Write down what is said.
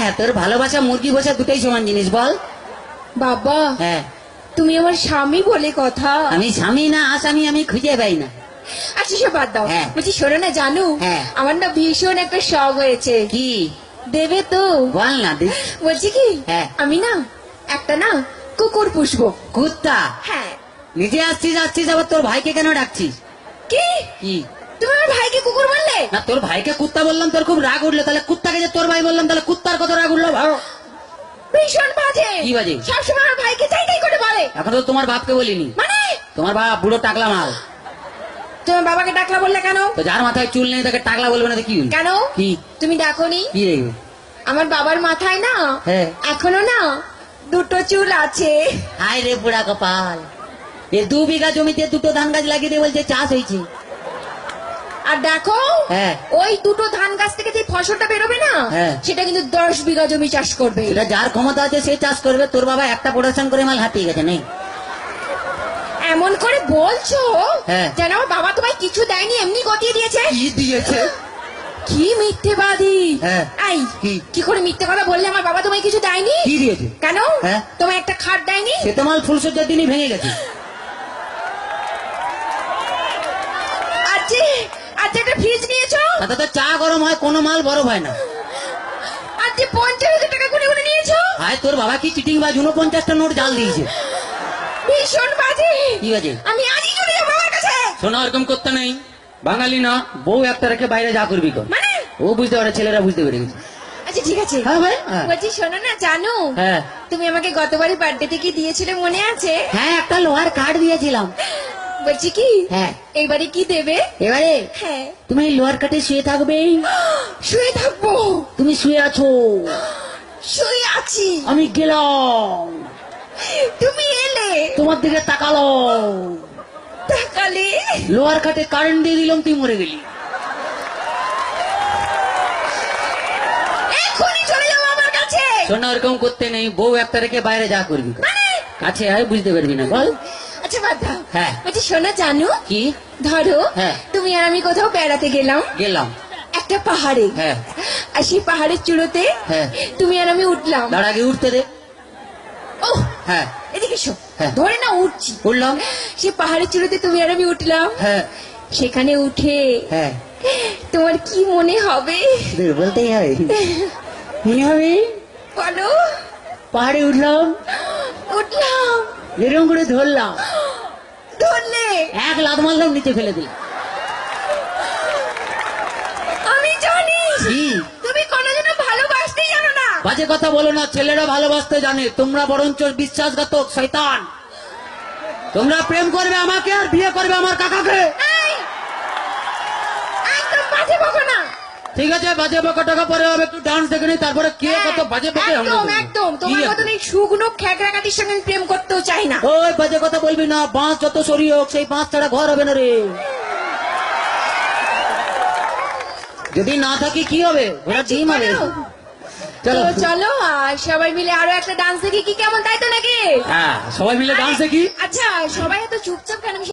হ্যাঁ তোর ভালোবাসা মুরগি বসা দুটোই সমান জিনিস বল। বাবা হ্যাঁ। তুমি আমার স্বামী বলে কথা। আমি স্বামী না আসামি আমি খুঁজে পাই না। আচ্ছা সে বাদ দাও। হ্যাঁ। বলছি শোনো না জানু হ্যাঁ। আমার না ভীষণ একটা শখ হয়েছে। কি? দেবে তো? বল না দি। বলছি কি? হ্যাঁ। আমি না একটা না কুকুর পুষবো। কুত্তা? হ্যাঁ। নিজে আসছিস আসছিস আবার তোর ভাইকে কেন ডাকছিস? কি? কি? তুমি আমার ভাইকে কুকুর বললে না তোর ভাইকে কুত্তা বললাম তোর খুব রাগ উঠল। তাহলে কুত্তাকে যে তোর ভাই বললাম তাহলে কুত্তার কত রাগ উঠল ভালো ভীষণ বাজে। কি বাজে? সবসময় আমার ভাইকে চাই চাই করে বলে। এখন তো তোমার বাপকে বলিনি। মানে? তোমার বাপ বুড়ো টাকলা মাল। তোমার বাবাকে ডাকলা বললে কেন? তো যার মাথায় চুল নেই তাকে টাকলা বলবে না তো কি কেন? কি? তুমি ডাকোনি কি রে আমার বাবার মাথায় না হ্যাঁ। এখনও না দুটো চুল আছে। হায় রে বুড়া কপাল। এ দু বিঘা জমিতে দুটো ধান গাছ লাগিয়ে দিয়ে বলছে চাষ হয়েছে। আর দেখো হ্যাঁ। ওই দুটো ধান গাছ থেকে যে ফসলটা বেরোবে না হ্যাঁ। সেটা কিন্তু দশ বিঘা জমি চাষ করবে এটা যার ক্ষমতা আছে সে চাষ করবে তোর বাবা একটা প্রোডাকশন করে মাল হাতিয়ে গেছে নেই এমন করে বলছো হ্যাঁ। যেন আমার বাবা তোমায় কিছু দেয়নি এমনি গতিয়ে দিয়েছে কি দিয়েছে কি মিথ্যেবাদী হ্যাঁ। এই কি? করে মিথ্যে কথা বললে আমার বাবা তোমায় কিছু দেয়নি কি দিয়েছে কেন। তোমায় একটা খাট দেয়নি সে তো মাল ফুলসজ্জার দিনই ভেঙে গেছে তাতে চা গরম হয় কোনো মাল বরফ হয় না। পঞ্চাশ হাজার টাকা গুনে গুনে নিয়েছো? তোর বাবা কি চিটিং বা উনপঞ্চাশটা নোট জাল দিয়েছে। ভীষণ বাজে। কি বাজে? আমি আজই চলে যাব বাবার কাছে। শোনা ওরকম করতে নেই। বাঙালি না বউ একটা রেখে বাইরে যা করবি কর। মানে? ও বুঝতে পারে ছেলেরা বুঝতে পেরে গেছে। আচ্ছা ঠিক আছে। হ্যাঁ ভাই হ্যাঁ। বলছি শোনো না জানো? হ্যাঁ। তুমি আমাকে গতবারই বার্থডেতে কি দিয়েছিলে মনে আছে? হ্যাঁ একটা লোহার কাঠ দিয়েছিলাম। বলছি কি? হ্যাঁ। এবারে কি দেবে? এবারে? হ্যাঁ। তুমি লোহার কাঠে শুয়ে থাকবে। শুয়ে থাকব। তুমি শুয়ে আছো। শুয়ে আছি। আমি গেলাম। তুমি এলে। তোমার দিকে তাকালো। তাকালে? লোহার কাঠে কারেন্ট দিয়ে দিলাম তুই মরে গেলি। এখনই চলে যাব আমার কাছে। শোনা ওরকম করতে নেই। বউ একটা রেখে বাইরে যা করবি। মানে? কাছে আয় বুঝতে পারবি না বল। আচ্ছা বাদ? হ্যাঁ। বলছি শোনো জানো কি? ধরো হ্যাঁ। তুমি আর আমি কোথাও বেড়াতে গেলাম। গেলাম। একটা পাহাড়ে। হ্যাঁ। আর সেই পাহাড়ের চূড়োতে হ্যাঁ। তুমি আর আমি উঠলাম। তার আগে উঠতে দে। ও হ্যাঁ। এদিকে হ্যাঁ। ধরে না উঠছি। উঠলাম। সে পাহাড়ের চূড়োতে তুমি আর আমি উঠলাম। হ্যাঁ। সেখানে উঠে হ্যাঁ। তোমার কি মনে হবে? বলতেই হবে মনে হবে? বলো। পাহাড়ে উঠলাম। উঠলাম। এরকম করে ধরলাম। ধরলে এক লাত মারলাম নিচে ফেলে দিলাম আমি জানি। তুমি কোনোদিনও ভালোবাসতেই জানো না। বাজে কথা বলো না ছেলেরা ভালোবাসতে জানে। তোমরা বরঞ্চ বিশ্বাসঘাতক শয়তান। তোমরা প্রেম করবে আমাকে আর বিয়ে করবে আমার কাকাকে। একদম বাজে বকো না। ঠিক আছে বাজে বকা টাকা পরে হবে একটু ডান্স দেখে নি তারপরে কে কত বাজে বকে আমরা একদম একদম তোমার? মতন এই শুকনো খ্যাকড়াকাটির সঙ্গে আমি প্রেম করতেও চাই না। ওই বাজে কথা বলবি না বাঁশ যত সরি হোক সেই বাঁশ ছাড়া ঘর হবে না রে। যদি না থাকি কি হবে? ঘোড়া ডিম হবে চলো। চলো আর সবাই মিলে আরও একটা ডান্স দেখি কি কেমন তাই তো নাকি? হ্যাঁ সবাই মিলে ডান্স দেখি। আচ্ছা সবাই এত চুপচাপ কেন?